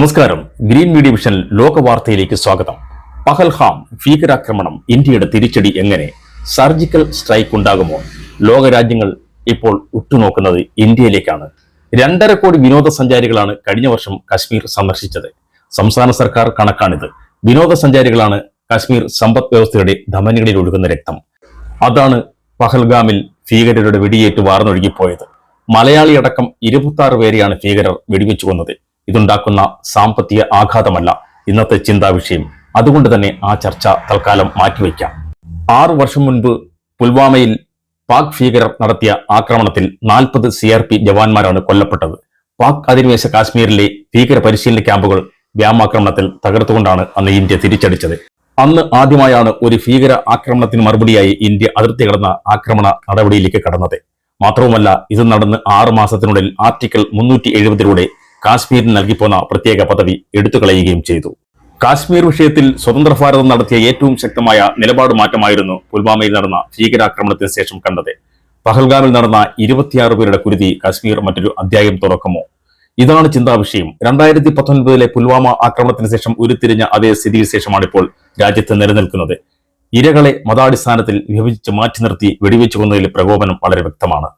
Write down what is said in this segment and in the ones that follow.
നമസ്കാരം. Green media vision ലോക വാർത്തയിലേക്ക് സ്വാഗതം. പഹൽഹാം ഭീകരാക്രമണം ഇന്ത്യയുടെ തിരിച്ചടി എങ്ങനെ സർജിക്കൽ സ്ട്രൈക്ക് ഉണ്ടാകുമോ? ലോകരാജ്യങ്ങൾ ഇപ്പോൾ ഉറ്റുനോക്കുന്നത് ഇന്ത്യയിലേക്കാണ്. രണ്ടര കോടി വിനോദസഞ്ചാരികളാണ് കഴിഞ്ഞ വർഷം കശ്മീർ സന്ദർശിച്ചത്. സംസ്ഥാന സർക്കാർ കണക്കാണിത്. വിനോദസഞ്ചാരികളാണ് കശ്മീർ സമ്പദ് വ്യവസ്ഥയുടെ ധമനികളിൽ ഒഴുകുന്ന രക്തം. അതാണ് പഹൽഗാമിൽ ഭീകരരുടെ വെടിയേറ്റ് വാർന്നൊഴുകിപ്പോയത്. മലയാളിയടക്കം ഇരുപത്തി ആറ് പേരെയാണ് ഭീകരർ വെടിവെച്ചു കൊന്നത്. ഇതുണ്ടാക്കുന്ന സാമ്പത്തിക ആഘാതമല്ല ഇന്നത്തെ ചിന്താ വിഷയം. അതുകൊണ്ട് തന്നെ ആ ചർച്ച തൽക്കാലം മാറ്റിവെക്കാം ആറു വർഷം മുൻപ് പുൽവാമയിൽ പാക് ഭീകരർ നടത്തിയ ആക്രമണത്തിൽ നാൽപ്പത് സി ആർ പി ജവാന്മാരാണ് കൊല്ലപ്പെട്ടത്. പാക് അധിനിവേശ കാശ്മീരിലെ ഭീകര പരിശീലന ക്യാമ്പുകൾ വ്യാമാക്രമണത്തിൽ തകർത്തുകൊണ്ടാണ് അന്ന് ഇന്ത്യ തിരിച്ചടിച്ചത്. അന്ന് ആദ്യമായാണ് ഒരു ഭീകര ആക്രമണത്തിന് മറുപടിയായി ഇന്ത്യ അതിർത്തി കടന്ന ആക്രമണ നടപടിയിലേക്ക് കടന്നത്. മാത്രവുമല്ല ഇത് നടന്ന് ആറ് മാസത്തിനുള്ളിൽ ആർട്ടിക്കിൾ മുന്നൂറ്റി എഴുപതിലൂടെ കാശ്മീരിന് നൽകിപ്പോന്ന പ്രത്യേക പദവി എടുത്തുകളയുകയും ചെയ്തു. കാശ്മീർ വിഷയത്തിൽ സ്വതന്ത്ര ഭാരതം നടത്തിയ ഏറ്റവും ശക്തമായ നിലപാട് മാറ്റമായിരുന്നു പുൽവാമയിൽ നടന്ന ഭീകരാക്രമണത്തിന് ശേഷം കണ്ടത്. പഹൽഗാമിൽ നടന്ന ഇരുപത്തിയാറ് പേരുടെ കുരുതി കാശ്മീർ മറ്റൊരു അധ്യായം തുറക്കുമോ? ഇതാണ് ചിന്താ വിഷയം. രണ്ടായിരത്തി പത്തൊൻപതിലെ പുൽവാമ ആക്രമണത്തിന് ശേഷം ഉരുത്തിരിഞ്ഞ അതേ സ്ഥിതിവിശേഷമാണ് ഇപ്പോൾ രാജ്യത്ത് നിലനിൽക്കുന്നത്. ഇരകളെ മതാടിസ്ഥാനത്തിൽ വിഭജിച്ച് മാറ്റി നിർത്തി വെടിവെച്ചു കൊന്നതിലെ പ്രകോപനം വളരെ വ്യക്തമാണ്.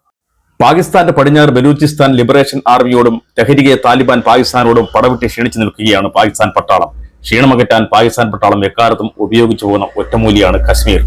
പാകിസ്ഥാന്റെ പടിഞ്ഞാറ് ബലൂചിസ്ഥാൻ ലിബറേഷൻ ആർമിയോടും തെഹരികെ താലിബാൻ പാകിസ്ഥാനോടും പടവിട്ട് ക്ഷീണിച്ചു നിൽക്കുകയാണ് പാകിസ്ഥാൻ പട്ടാളം. ക്ഷീണമകറ്റാൻ പാകിസ്ഥാൻ പട്ടാളം എക്കാലത്തും ഉപയോഗിച്ചു പോകുന്ന ഒറ്റമൂലിയാണ് കശ്മീർ.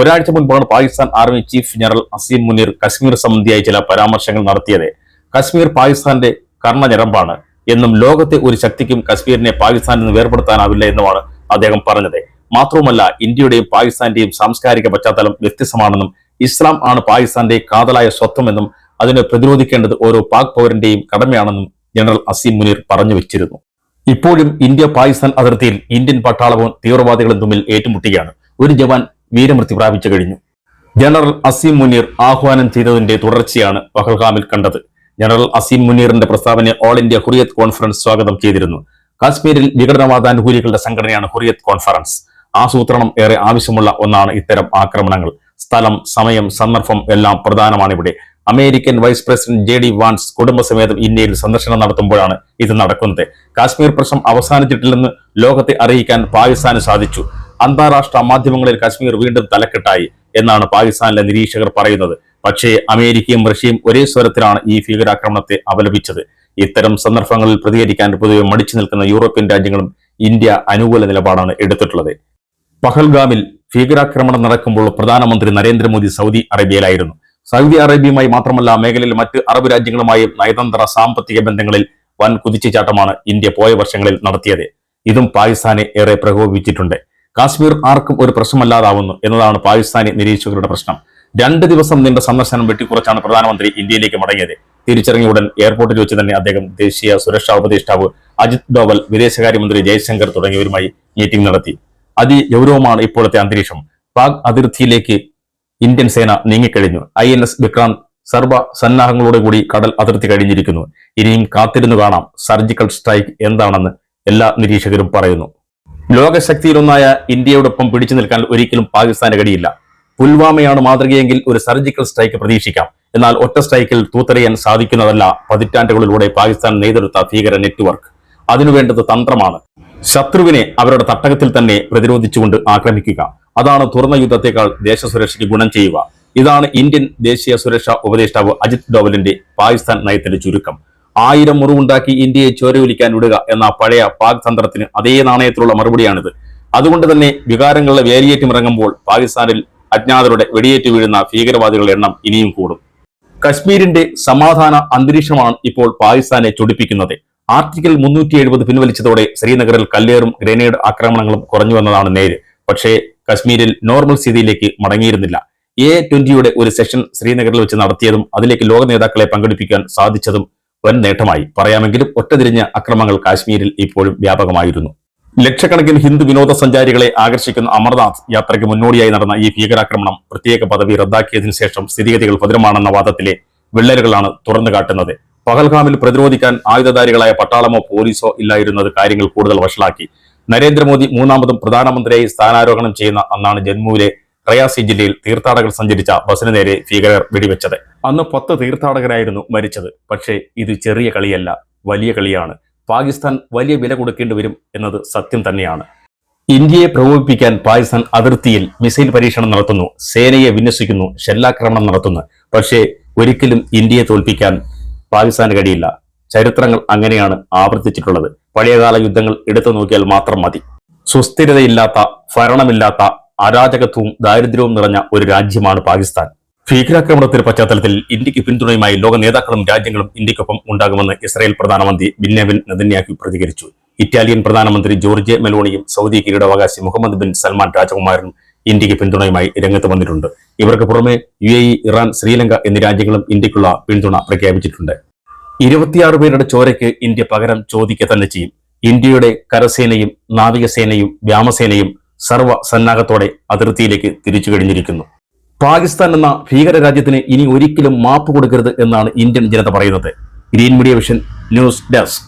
ഒരാഴ്ച മുൻപാണ് Pakistan army chief general Asim Munir Kashmir സംബന്ധിയായി ചില പരാമർശങ്ങൾ നടത്തിയത്. കശ്മീർ പാകിസ്ഥാന്റെ കർണഞരമ്പാണ്. എന്നും ലോകത്തെ ഒരു ശക്തിക്കും കശ്മീരിനെ പാകിസ്ഥാനിൽ നിന്ന് വേർപെടുത്താനാവില്ല എന്നുമാണ് അദ്ദേഹം പറഞ്ഞത്. മാത്രവുമല്ല ഇന്ത്യയുടെയും പാകിസ്ഥാന്റെയും സാംസ്കാരിക പശ്ചാത്തലം വ്യത്യസ്തമാണെന്നും ഇസ്ലാം ആണ് പാകിസ്ഥാന്റെ കാതലായ സ്വത്വമെന്നും അതിനെ പ്രതിരോധിക്കേണ്ടത് ഓരോ പാക് പൗരന്റെയും കടമയാണെന്നും ജനറൽ അസീം മുനീർ പറഞ്ഞു വെച്ചിരുന്നു. ഇപ്പോഴും ഇന്ത്യ പാകിസ്ഥാൻ അതിർത്തിയിൽ ഇന്ത്യൻ പട്ടാളവും തീവ്രവാദികളും തമ്മിൽ ഏറ്റുമുട്ടുകയാണ്. ഒരു ജവാൻ വീരമൃത്യു പ്രാപിച്ചു കഴിഞ്ഞു. ജനറൽ അസീം മുനീർ ആഹ്വാനം ചെയ്തതിന്റെ തുടർച്ചയാണ് പഹൽഗാമിൽ കണ്ടത്. ജനറൽ അസീം മുനീറിന്റെ പ്രസ്താവനയെ ഓൾ ഇന്ത്യ ഹുറിയത്ത് കോൺഫറൻസ് സ്വാഗതം ചെയ്തിരുന്നു. കാശ്മീരിൽ വിഘടനവാദാനുകൂലികളുടെ സംഘടനയാണ് ഹുറിയത്ത് കോൺഫറൻസ്. ആസൂത്രണം ഏറെ ആവശ്യമുള്ള ഒന്നാണ് ഇത്തരം ആക്രമണങ്ങൾ. സ്ഥലം സമയം സന്ദർഭം എല്ലാം പ്രധാനമാണ് ഇവിടെ American vice president J D Vance കുടുംബസമേതം ഇന്ത്യയിൽ സന്ദർശനം നടത്തുമ്പോഴാണ് ഇത് നടക്കുന്നത്. കാശ്മീർ പ്രശ്നം അവസാനിച്ചിട്ടില്ലെന്ന് ലോകത്തെ അറിയിക്കാൻ പാകിസ്ഥാന് സാധിച്ചു. അന്താരാഷ്ട്ര മാധ്യമങ്ങളിൽ കാശ്മീർ വീണ്ടും തലക്കെട്ടായി എന്നാണ് പാകിസ്ഥാനിലെ നിരീക്ഷകർ പറയുന്നത്. പക്ഷേ അമേരിക്കയും റഷ്യയും ഒരേ സ്വരത്തിലാണ് ഈ ഭീകരാക്രമണത്തെ അപലപിച്ചത്. ഇത്തരം സന്ദർഭങ്ങളിൽ പ്രതികരിക്കാൻ പൊതുവെ മടിച്ചു നിൽക്കുന്ന യൂറോപ്യൻ രാജ്യങ്ങളും ഇന്ത്യ അനുകൂല നിലപാടാണ് എടുത്തിട്ടുള്ളത്. പഹൽഗാമിൽ ഭീകരാക്രമണം നടക്കുമ്പോൾ പ്രധാനമന്ത്രി നരേന്ദ്രമോദി സൗദി അറേബ്യയിലായിരുന്നു. സൗദി അറേബ്യയുമായി മാത്രമല്ല മേഖലയിൽ മറ്റ് അറബ് രാജ്യങ്ങളുമായും നയതന്ത്ര സാമ്പത്തിക ബന്ധങ്ങളിൽ വൻ കുതിച്ചുചാട്ടമാണ് ഇന്ത്യ പോയ വർഷങ്ങളിൽ നടത്തിയത്. ഇതും പാകിസ്ഥാനെ ഏറെ പ്രകോപിപ്പിച്ചിട്ടുണ്ട്. കാശ്മീർ ആർക്കും ഒരു പ്രശ്നമല്ലാതാവുന്നു എന്നതാണ് പാകിസ്ഥാനി നിരീക്ഷകരുടെ പ്രശ്നം. രണ്ട് ദിവസം നീണ്ട സന്ദർശനം വെട്ടിക്കുറച്ചാണ് പ്രധാനമന്ത്രി ഇന്ത്യയിലേക്ക് മടങ്ങിയത്. തിരിച്ചിറങ്ങിയ ഉടൻ എയർപോർട്ടിൽ വെച്ച് തന്നെ അദ്ദേഹം ദേശീയ സുരക്ഷാ ഉപദേഷ്ടാവ് അജിത് ഡോവൽ വിദേശകാര്യമന്ത്രി ജയശങ്കർ തുടങ്ങിയവരുമായി മീറ്റിംഗ് നടത്തി. അതിഗൗരവമാണ് ഇപ്പോഴത്തെ അന്തരീക്ഷം. പാക് അതിർത്തിയിലേക്ക് ഇന്ത്യൻ സേന നീങ്ങിക്കഴിഞ്ഞു. ഐ എൻ എസ് വിക്രാന്ത് സർവ സന്നാഹങ്ങളോടെ കൂടി കടൽ അതിർത്തി കഴിഞ്ഞിരിക്കുന്നു. ഇനിയും കാത്തിരുന്നു കാണാം. സർജിക്കൽ സ്ട്രൈക്ക് എന്താണെന്ന് എല്ലാ നിരീക്ഷകരും പറയുന്നു. ലോകശക്തിയിലൊന്നായ ഇന്ത്യയോടൊപ്പം പിടിച്ചു നിൽക്കാൻ ഒരിക്കലും പാകിസ്ഥാന് കഴിയില്ല. പുൽവാമയാണ് മാതൃകയെങ്കിൽ ഒരു സർജിക്കൽ സ്ട്രൈക്ക് പ്രതീക്ഷിക്കാം. എന്നാൽ ഒറ്റ സ്ട്രൈക്കിൽ തൂത്തെറിയാൻ സാധിക്കുന്നതല്ല പതിറ്റാണ്ടുകളിലൂടെ പാകിസ്ഥാൻ നെയ്തെടുത്ത ഭീകര നെറ്റ്വർക്ക്. അതിനുവേണ്ടത് തന്ത്രമാണ്. ശത്രുവിനെ അവരുടെ തട്ടകത്തിൽ തന്നെ പ്രതിരോധിച്ചുകൊണ്ട് ആക്രമിക്കുക. അതാണ് തുറന്ന യുദ്ധത്തെക്കാൾ ദേശസുരക്ഷയ്ക്ക് ഗുണം ചെയ്യുക. ഇതാണ് ഇന്ത്യൻ ദേശീയ സുരക്ഷാ ഉപദേഷ്ടാവ് അജിത് ഡോവലിന്റെ പാകിസ്ഥാൻ നയത്തിന്റെ ചുരുക്കം. ആയിരം മുറിവുണ്ടാക്കി ഇന്ത്യയെ ചോരയൊലിക്കാൻ വിടുക എന്ന പഴയ പാക് തന്ത്രത്തിന് അതേ നാണയത്തിലുള്ള മറുപടിയാണിത്. അതുകൊണ്ട് തന്നെ വികാരങ്ങളുടെ വേലിയേറ്റമിറങ്ങുമ്പോൾ പാകിസ്ഥാനിൽ അജ്ഞാതരുടെ വെടിയേറ്റ് വീഴുന്ന ഭീകരവാദികളുടെ എണ്ണം ഇനിയും കൂടും. കശ്മീരിന്റെ സമാധാന അന്തരീക്ഷമാണ് ഇപ്പോൾ പാകിസ്ഥാനെ ചൊടിപ്പിക്കുന്നത്. ആർട്ടിക്കിൾ മുന്നൂറ്റി എഴുപത് പിൻവലിച്ചതോടെ ശ്രീനഗറിൽ കല്ലേറും ഗ്രനേഡ് ആക്രമണങ്ങളും കുറഞ്ഞു വന്നതാണ് നേര്. പക്ഷേ കശ്മീരിൽ നോർമൽ സ്ഥിതിയിലേക്ക് മടങ്ങിയിരുന്നില്ല. എ ട്വന്റിയുടെ ഒരു സെഷൻ ശ്രീനഗറിൽ വെച്ച് നടത്തിയതും അതിലേക്ക് ലോക നേതാക്കളെ പങ്കെടുപ്പിക്കാൻ സാധിച്ചതും വൻ നേട്ടമായി. പറയാമെങ്കിലും ഒറ്റതിരിഞ്ഞ അക്രമങ്ങൾ കാശ്മീരിൽ ഇപ്പോഴും വ്യാപകമായിരുന്നു. ലക്ഷക്കണക്കിന് ഹിന്ദു വിനോദസഞ്ചാരികളെ ആകർഷിക്കുന്ന അമർനാഥ് യാത്രയ്ക്ക് മുന്നോടിയായി നടന്ന ഈ ഭീകരാക്രമണം പ്രത്യേക പദവി റദ്ദാക്കിയതിനു ശേഷം സ്ഥിതിഗതികൾ ഭദ്രമാണെന്ന വാദത്തിലെ വിള്ളലുകളാണ് തുറന്നു കാട്ടുന്നത്. പഹൽഗാമിൽ പ്രതിരോധിക്കാൻ ആയുധധാരികളായ പട്ടാളമോ പോലീസോ ഇല്ലായിരുന്നത് കാര്യങ്ങൾ കൂടുതൽ വഷളാക്കി. നരേന്ദ്രമോദി മൂന്നാമതും പ്രധാനമന്ത്രിയായി സ്ഥാനാരോഹണം ചെയ്യുന്ന അന്നാണ് ജമ്മുവിലെ റയാസി ജില്ലയിൽ തീർത്ഥാടകർ സഞ്ചരിച്ച ബസിന് നേരെ ഭീകരർ വെടിവെച്ചത്. അന്ന് പത്ത് തീർത്ഥാടകരായിരുന്നു മരിച്ചത്. പക്ഷേ ഇത് ചെറിയ കളിയല്ല വലിയ കളിയാണ്. പാകിസ്ഥാൻ വലിയ വില കൊടുക്കേണ്ടി വരും എന്നത് സത്യം തന്നെയാണ്. ഇന്ത്യയെ പ്രകോപിപ്പിക്കാൻ പാകിസ്ഥാൻ അതിർത്തിയിൽ മിസൈൽ പരീക്ഷണം നടത്തുന്നു. സേനയെ വിന്യസിക്കുന്നു ഷെല്ലാക്രമണം നടത്തുന്നു. പക്ഷേ ഒരിക്കലും ഇന്ത്യയെ തോൽപ്പിക്കാൻ പാകിസ്ഥാന് കഴിയില്ല. ചരിത്രങ്ങൾ അങ്ങനെയാണ് ആവർത്തിച്ചിട്ടുള്ളത്. പഴയകാല യുദ്ധങ്ങൾ എടുത്തു നോക്കിയാൽ മാത്രം മതി. സുസ്ഥിരതയില്ലാത്ത ഭരണമില്ലാത്ത അരാജകത്വവും ദാരിദ്ര്യവും നിറഞ്ഞ ഒരു രാജ്യമാണ് പാകിസ്ഥാൻ. ഭീകരാക്രമണത്തിന്റെ പശ്ചാത്തലത്തിൽ ഇന്ത്യയ്ക്ക് പിന്തുണയുമായി ലോക നേതാക്കളും രാജ്യങ്ങളും ഇന്ത്യക്കൊപ്പം ഉണ്ടാകുമെന്ന് ഇസ്രായേൽ പ്രധാനമന്ത്രി ബിന്യാമിൻ നദന്യാഹു പ്രതികരിച്ചു. ഇറ്റാലിയൻ പ്രധാനമന്ത്രി ജോർജ് മെലോണിയും സൗദി കിരീടാവകാശി മുഹമ്മദ് ബിൻ സൽമാൻ രാജകുമാരനും ഇന്ത്യയ്ക്ക് പിന്തുണയുമായി രംഗത്ത് വന്നിട്ടുണ്ട്. ഇവർക്ക് പുറമെ യു ഇറാൻ ശ്രീലങ്ക എന്നീ രാജ്യങ്ങളും ഇന്ത്യക്കുള്ള പിന്തുണ പ്രഖ്യാപിച്ചിട്ടുണ്ട്. ഇരുപത്തിയാറ് പേരുടെ ചോരയ്ക്ക് ഇന്ത്യ പകരം ചോദിക്കുക തന്നെ ചെയ്യും. ഇന്ത്യയുടെ കരസേനയും നാവികസേനയും വ്യോമസേനയും സർവ സന്നാഹത്തോടെ അതിർത്തിയിലേക്ക് തിരിച്ചു കഴിഞ്ഞിരിക്കുന്നു. പാകിസ്ഥാൻ എന്ന ഭീകര രാജ്യത്തിന് ഇനി ഒരിക്കലും മാപ്പ് കൊടുക്കരുത് എന്നാണ് ഇന്ത്യൻ ജനത പറയുന്നത്. Green media vision news desk.